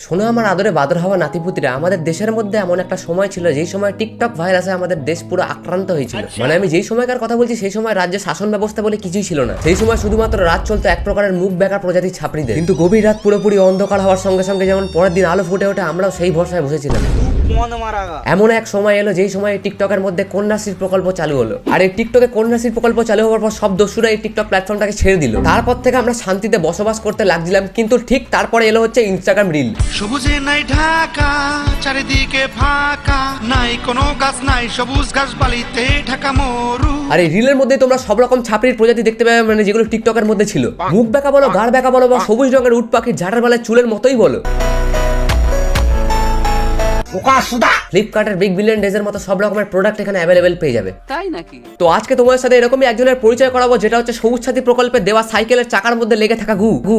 শোনো আমার আদরে বাদর হওয়া নাতিপুতিরা আমাদের দেশের মধ্যে এমন একটা সময় ছিল যেই সময় টিকটক ভাইরাসে আমাদের দেশ পুরো আক্রান্ত হয়েছিল। মানে আমি যেই সময়কার কথা বলছি সেই সময় রাজ্যে শাসন ব্যবস্থা বলে কিছুই ছিল না। সেই সময় শুধুমাত্র রাত চলতো এক প্রকারের মুখ বেকার প্রজাতির ছাপড়িদের। কিন্তু গভীর রাত পুরোপুরি অন্ধকার হওয়ার সঙ্গে সঙ্গে যেমন পরের দিন আলো ফুটে ওঠে আমরাও সেই ভরসায় বসেছিলাম। এমন এক সময় এলো যেই সময় এই টিকটকের মধ্যে কন্যাশ্রী প্রকল্প চালু হলো। আর এই টিকটকে কন্যাশ্রী প্রকল্প চালু হওয়ার পর সব দস্যুরা এই টিকটক প্ল্যাটফর্মটাকে ছেড়ে দিল। তারপর থেকে আমরা শান্তিতে বসবাস করতে লাগছিলাম কিন্তু ঠিক তারপরে এলো হচ্ছে ইনস্টাগ্রাম রিল সবুজে নাই ঢাকা চারিদিকে ফাঁকা। নাই কোনো গাছ নাই সবুজ গাছ বালিতে ঢাকা মরু। আর এই রিলের মধ্যে তোমরা সব রকম ছাপড়ির প্রজাতি দেখতে পাবে মানে যেগুলো টিকটকের মধ্যে ছিল। মুখ বেঁকা বলো গাড় বেঁকা বলো বা সবুজ রঙের উট পাখির ঝাড়ের বেলায় চুলের মতোই বলো। ফ্লিপকার্টের বিগ বিলিয়ন ডেজের মতো সব রকমের প্রোডাক্ট এখানে অ্যাভেলেবেল পেয়ে যাবে। তাই নাকি? তো আজকে তোমার সাথে এরকমই একজনের পরিচয় করাবো যেটা হচ্ছে সবুজ সাথী প্রকল্পে দেওয়া সাইকেলের চাকার মধ্যে লেগে থাকা গু গু।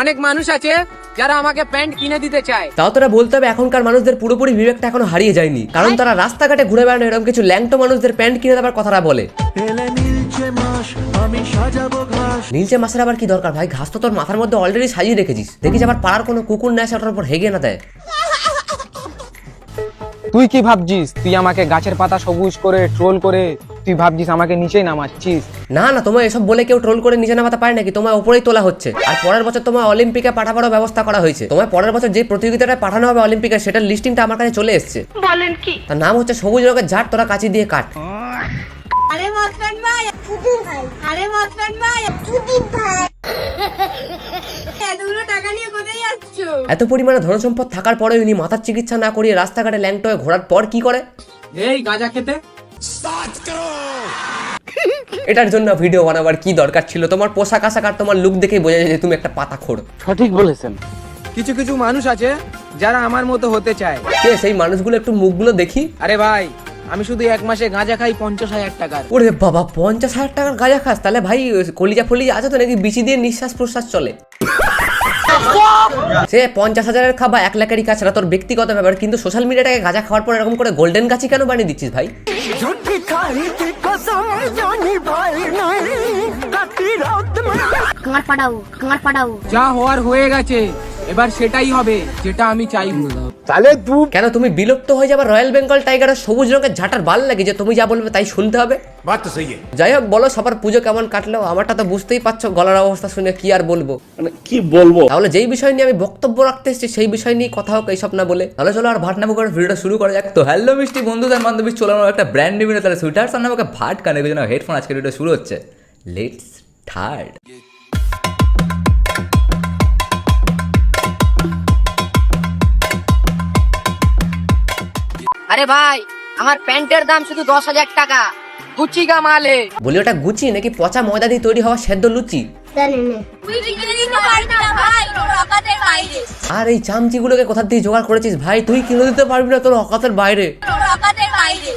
অনেক মানুষ আছে যারা আমাকে প্যান্ট কিনে দিতে চায়। তাও তোরা বলতে হবে এখনকার মানুষদের পুরোপুরি বিবেকটা এখনও হারিয়ে যায়নি। কারণ তারা রাস্তাঘাটে ঘুরে বেড়ানো এরকম কিছু ল্যাংটো মানুষদের প্যান্ট কিনে দেওয়ার কথাটা বলে। নীলচে মাসের আবার কি দরকার ভাই? ঘাস তো তোর মাথার মধ্যে অলরেডি সাজিয়ে রেখেছিস। দেখিস আবার পাড়ার কোনো কুকুর নেয় সেটার উপর হেগে না দেয়। তুই কি ভাবছিস? তুই আমাকে গাছের পাতা সবুজ করে ট্রোল করে তুই ভাবছিস আমাকে নিচেই নামাচ্ছিস? না না তোমায় এসব বলে কেউ ট্রোল করে নিচে নামাতে পারে নাকি? তোমার উপরেই তোলা হচ্ছে। আর পরের বছর তোমার অলিম্পিকে পাঠাবারও ব্যবস্থা করা হয়েছে। তোমায় পরের বছর যে প্রতিযোগিতাটা পাঠানো হবে অলিম্পিকে সেটার লিস্টিংটা আমার কাছে চলে এসেছে। বলেন কি? তার নাম হচ্ছে সবুজ রঙের ঝাড় তোরা কাঁচি দিয়ে কাট। আরে মতন ভাই আরে মতন ভাই ভাই। এতগুলো টাকা নিয়ে কোথায় এত পরিমাণে ধনসম্পদ থাকার পরে উনি মাথার চিকিৎসা না করিয়ে রাস্তাঘাটে ল্যাংটো হয়ে ঘোরার পর কি করে? এই গাঁজা খেতে? এটার জন্য ভিডিও বানাবার কি দরকার ছিল? তোমার পোশাক আশাক আর তোমার লুক দেখেই বোঝা যায় যে তুমি একটা পাতা খোর সঠিক বলেছেন। কিছু কিছু মানুষ আছে যারা আমার মতো হতে চায়। কে সেই মানুষগুলো একটু মুখগুলো দেখি? আরে ভাই আমি শুধু এক মাসে গাঁজা খাই পঞ্চাশ হাজার টাকার। ওরে বাবা পঞ্চাশ হাজার টাকার গাঁজা খাস? তাহলে ভাই কলিজা ফলিজা আছে তো নাকি? বিচি দিয়ে নিঃশ্বাস প্রশ্বাস চলে। সে পঞ্চাশ হাজারের খাবা এক লাখেরই কাজ সেটা তোর ব্যক্তিগত ব্যাপার কিন্তু সোশ্যাল মিডিয়াটাকে গাঁজা খাওয়ার পর এরকম করে গোল্ডেন গাছি কেন বানিয়ে দিচ্ছিস ভাই? কাঁড় পাঠাও কাঁড় পাঠাও যা হওয়ার হয়ে গেছে। এবার সেটাই হবে যেটা আমি চাই চাইব কেন তুমি বিলুপ্ত হয়ে যাবে? রয়্যাল বেঙ্গল টাইগারের সবুজ রঙের ঝাঁটার ভালো লাগে যে তুমি যা বলবে তাই শুনতে হবে। যাই হোক বলো সবার পুজো কেমন কাটলো? আমারটা তো বুঝতেই পারছ গলার অবস্থা শুনে কি আর বলব। মানে কি বলব? তাহলে যেই বিষয় নিয়ে আমি বক্তব্য রাখতে এসেছি সেই বিষয় নিয়ে কথা হোক এইসব না বলে। তাহলে চলো আর ভাট নামক করে ভিডিওটা শুরু করা যাক। তো হ্যালো মিষ্টি বন্ধুদের বান্ধবী চলো আমার একটা ব্র্যান্ড নিউ ভিডিও তাহলে সুইটার্স আর নামকে ভাট কানে জন্য হেডফোন আজকে ভিডিও শুরু হচ্ছে। লেটস থার্ড আরে ভাই আমার প্যান্টের দাম শুধু দশ হাজার টাকা। গুচি গা মালে। বলি ওটা গুচি নাকি পচা ময়দা দিয়ে তৈরি হওয়া সেদ্ধ লুচি? ভাই আর এই চামচিগুলোকে কোথা দিয়ে জোগাড় করেছিস ভাই? তুই কিনে দিতে পারবি না তোর অকাতের বাইরে। তোর অকাতের বাইরে।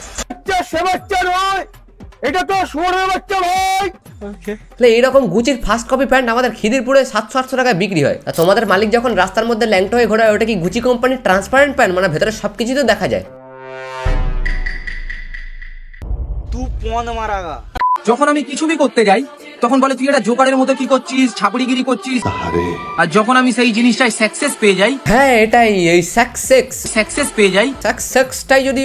তাহলে এইরকম গুচির ফার্স্ট কপি প্যান্ট আমাদের খিদিরপুরে সাতশো আটশো টাকায় বিক্রি হয়। আর তোমাদের মালিক যখন রাস্তার মধ্যে ল্যাংটো হয়ে ঘোরায় ওটা কি গুচি কোম্পানির ট্রান্সপারেন্ট প্যান্ট মানে ভেতরে সব কিছুই তো দেখা যায়। যখন আমি কিছুই করতে যাই তখন বলে তুই এটা জোকারের মতো কি করছিস? ছাপড়িগিরি করছিস? আর। যখন আমি সেই জিনিসটাই সাকসেস পেয়ে যাই হ্যাঁ এটাই এই সাকসেক্স সাকসেস পেয়ে যাই সাকসেক্সটাই যদি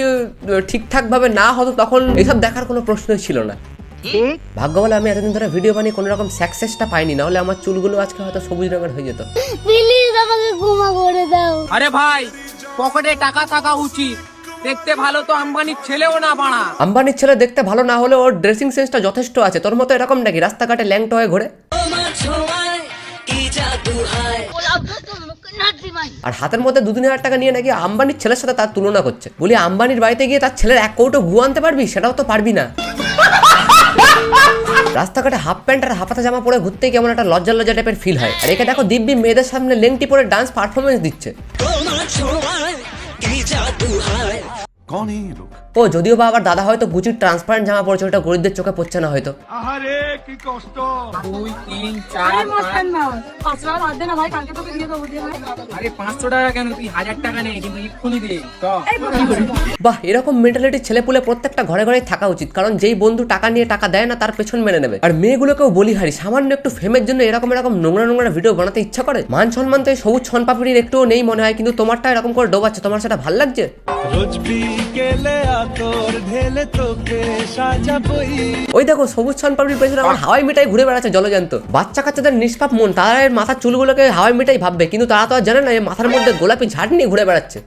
ঠিকঠাক ভাবে না হতো তখন এসব দেখার কোনো প্রশ্নই ছিল না। ভাগ্য বলে আমি এতদিন ধরে ভিডিও বানিয়ে কোনো রকম সাকসেসটা পাইনি না হলে আমার চুলগুলো আজকে হয়তো সবুজ রঙের হয়ে যেত। প্লিজ আমাকে ক্ষমা করে দাও। আরে ভাই পকেটে টাকা থাকা উচিত। দেখতে ভালো তো আম্বানির ছেলেও না বাড়া। আম্বানির ছেলে দেখতে ভালো না হলে ওর ড্রেসিং সেন্সটা যথেষ্ট আছে। তোর মতো এরকম নাকি রাস্তাঘাটে ল্যাংট হয়ে ঘোরে? আর হাতের মধ্যে দু তিন হাজার টাকা নিয়ে নাকি আম্বানির ছেলের সাথে তার তুলনা করছে। বলি, আম্বানির বাড়িতে গিয়ে তার ছেলের এক কৌটো গু আনতে পারবি? সেটাও তো পারবি না। রাস্তাঘাটে হাফ প্যান্ট আর হাফাতা জামা পরে ঘুরতে কেমন একটা লজ্জা লজ্জা টাইপের ফিল হয়। আর একে দেখো দিব্যি মেয়েদের সামনে লেংটি পরে ডান্স পারফরমেন্স দিচ্ছে। कौन है ये लोग ও যদিও বা আবার দাদা হয়তো গুচির ট্রান্সপারেন্ট জামা পড়ছে ওটা গরিবদের চোখে পড়ছে না হয়তো দুই তিন আরে চার মস্তান পাঁচ ভাই পাঁচ টাকা বাদ দে না ভাই কালকে তোকে দিয়ে দেবো দিয়ে ভাই আরে পাঁচশো টাকা কেন তুই হাজার টাকা নেই কিন্তু এক্ষুনি দে চ। এই বল। বাহ এরকম মেন্টালিটির ছেলেপুলে প্রত্যেকটা ঘরে ঘরে থাকা উচিত কারণ যেই বন্ধু টাকা নিয়ে টাকা দেয় না তার পেছন মেনে নেবে আর মেয়েগুলোকেও বলি হারি সামান্য একটু ফেমের জন্য এরকম এরকম নোংরা নোংরা ভিডিও বানাতে ইচ্ছা করে মান সম্মান তো এই সবুজ ছন পাপড়ির একটুও নেই মনে হয় কিন্তু তোমারটা এরকম করে ডোবাচ্ছে তোমার সেটা ভাল লাগছে ওই দেখো সবুজ পাপড়ির পেছনে আমার হাওয়াই মিঠাই ঘুরে বেড়াচ্ছে জলজান্ত বাচ্চা কাচ্চাদের নিষ্পাপ মন তারা এর মাথার চুলগুলোকে হাওয়াই মিঠাই ভাববে কিন্তু তারা তো আর জানে না এই মাথার মধ্যে গোলাপি ঝাড় নিয়ে ঘুরে বেড়াচ্ছে।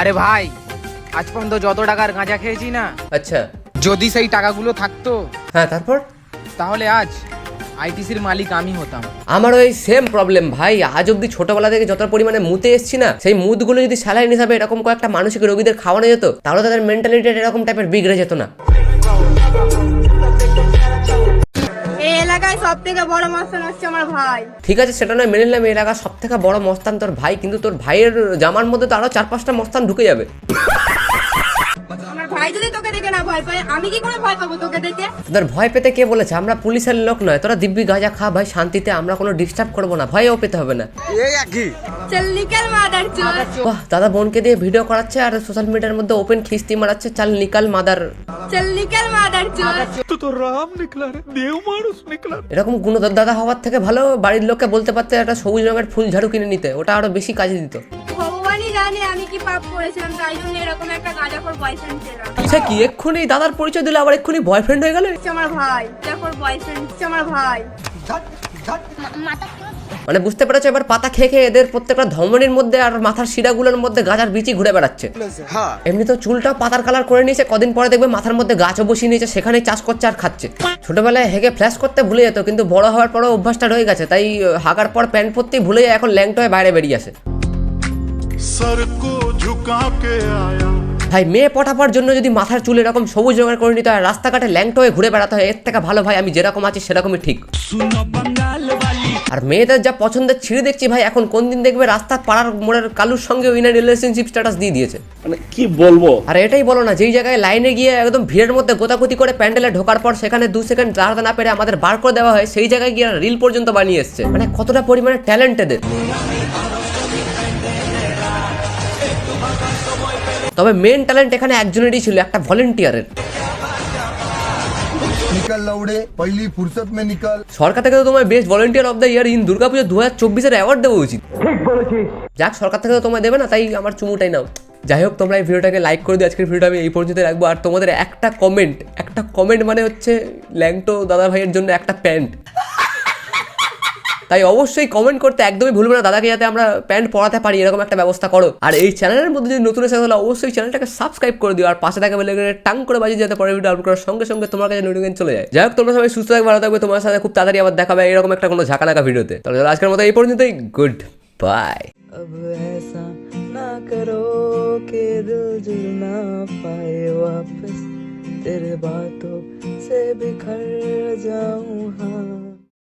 আরে ভাই আজ পর্যন্ত যত টাকার গাঁজা খেয়েছি না আচ্ছা। যদি সেই টাকাগুলো থাকতো হ্যাঁ তারপর? তাহলে আজ আইটিসির মালিক আমি হতাম। আমারও এই সেম প্রবলেম ভাই। আজ অব্দি ছোটবেলা থেকে যত পরিমাণে মুতে এসছি না সেই মুদগুলো যদি স্যালাইন হিসাবে এরকম কয়েকটা মানসিক রোগীদের খাওয়ানো যেত তাহলে তাদের মেন্টালিটি এরকম টাইপের বিগড়ে যেত না। এই এলাকায় সব থেকে বড় মস্তান হচ্ছে আমার ভাই। ঠিক আছে সেটা নয় মেনে নিলাম এই এলাকার সব থেকে বড় মস্তান তোর ভাই কিন্তু তোর ভাইয়ের জামার মধ্যে তো আরও চার পাঁচটা মস্তান ঢুকে যাবে। আমার ভাই যদি তোকে দেখে না ভয় পায় আমি কি করে ভয় পাবো তোকে দেখে? তোদের ভয় পেতে কে বলেছে? আমরা পুলিশের লোক নয় তোরা দিব্যি গাঁজা খা ভাই শান্তিতে আমরা কোনো ডিস্টার্ব করব না ভয়ও পেতে হবে না। চল নিকাল মাদার বাহ দাদা বোনকে দিয়ে ভিডিও করাচ্ছে আর সোশ্যাল মিডিয়ার মধ্যে ওপেন খিস্তি মারাচ্ছে চাল নিকাল মাদার চল নিকাল মাদার চোর এরকম গুণধর দাদা হওয়ার থেকে ভালো বাড়ির লোককে বলতে পারতে একটা সবুজ রঙের ফুল ঝাড়ু কিনে নিতে ওটা আরও বেশি কাজে দিত। জানি আমি কি পাপ করেছিলাম তাই জন্য এরকম একটা বয়ফ্রেন্ড আচ্ছা কি এক্ষুনি দাদার পরিচয় দিলে আবার এক্ষুনি বয়ফ্রেন্ড হয়ে গেল? আমার ভাই বয়ফ্রেন্ড হচ্ছে আমার ভাই। মানে বুঝতে পেরেছ এবার পাতা খেয়ে খেয়ে এদের প্রত্যেকটা ধমনির মধ্যে আর মাথার শিরাগুলোর মধ্যে গাজার বিচি ঘুরে বেড়াচ্ছে। হ্যাঁ। এমনি তো চুলটা পাতার কালার করে নিয়েছে কদিন পরে দেখবে মাথার মধ্যে গাছও বসিয়ে নিয়েছে সেখানে চাষ করছে আর খাচ্ছে। ছোটবেলায় হেগে ফ্ল্যাশ করতে ভুলে যেত কিন্তু বড় হওয়ার পরও অভ্যাসটা রয়ে গেছে তাই হাগার পর প্যান্ট পরতেই ভুলে যায় এখন ল্যাংটোয় বাইরে বেরিয়ে আসে। ভাই মেয়ে পটাবার জন্য যদি মাথার চুল এরকম সবুজ রঙের করে নিতে হয় রাস্তাঘাটে ল্যাংটো হয়ে ঘুরে বেড়াতে হয় এর থেকে ভালো ভাই আমি যেরকম আছি সেরকমই ঠিক। আর মেয়েদের যা পছন্দের ছিঁড়ে দেখছি ভাই এখন কোন দিন দেখবে রাস্তা পাড়ার মোড়ের কালুর সঙ্গে উইনার রিলেশনশিপ স্ট্যাটাস দিয়ে দিয়েছে। মানে কি বলব? আর এটাই বলো না যেই জায়গায় লাইনে গিয়ে একদম ভিড়ের মধ্যে গোতাগুতি করে প্যান্ডেলে ঢোকার পর সেখানে দু সেকেন্ড দাঁড়াতে না পেরে আমাদের বার করে দেওয়া হয় সেই জায়গায় গিয়ে রিল পর্যন্ত বানিয়ে এসছে। মানে কতটা পরিমাণে ট্যালেন্ট তবে মেন ট্যালেন্ট এখানে একজনেরই ছিল একটা ভলেন্টিয়ারের সরকার থেকে তো তোমায় best volunteer of the year in Durga Puja দু হাজার চব্বিশের অ্যাওয়ার্ড দেওয়া উচিত। যাক সরকার থেকে তো তোমায় দেবে না তাই আমার চুমুটাই নাও। যাই হোক তোমরা এই ভিডিওটাকে লাইক করে দিও আজকের ভিডিওটা আমি এই পর্যন্ত রাখব। আর তোমাদের একটা কমেন্ট একটা কমেন্ট মানে হচ্ছে ল্যাংটো দাদা ভাইয়ের জন্য একটা প্যান্ট। তাই অবশ্যই কমেন্ট করতে একদমই ভুলবে না দাদাকে যাতে আমরা প্যান্ট পরাতে পারি এরকম একটা ব্যবস্থা করো আর এই চ্যানেলের মধ্যে যদি নতুন এসে তাহলে অবশ্যই চ্যানেলটাকে সাবস্ক্রাইব করে দিও আর পাশে থাকা বেলে টাং করে বাজিয়ে যাতে পরের ভিডিও আপলোড করার সঙ্গে সঙ্গে তোমার কাছে নোটিফিকেশন চলে যায় যাই হোক তোমরা সবাই সুস্থ থাকবে ভালো থাকবে তোমার সাথে খুব তাড়াতাড়ি আবার দেখাবে এরকম একটা কোনো ঝাঁকানাকা ভিডিওতে তাহলে চলো আজকের মতো এই পর্যন্তই গুড বাই अब ऐसा ना करो कि दिल जुड़ ना पाए वापस तेरे बातों से बिखर जाऊं हाँ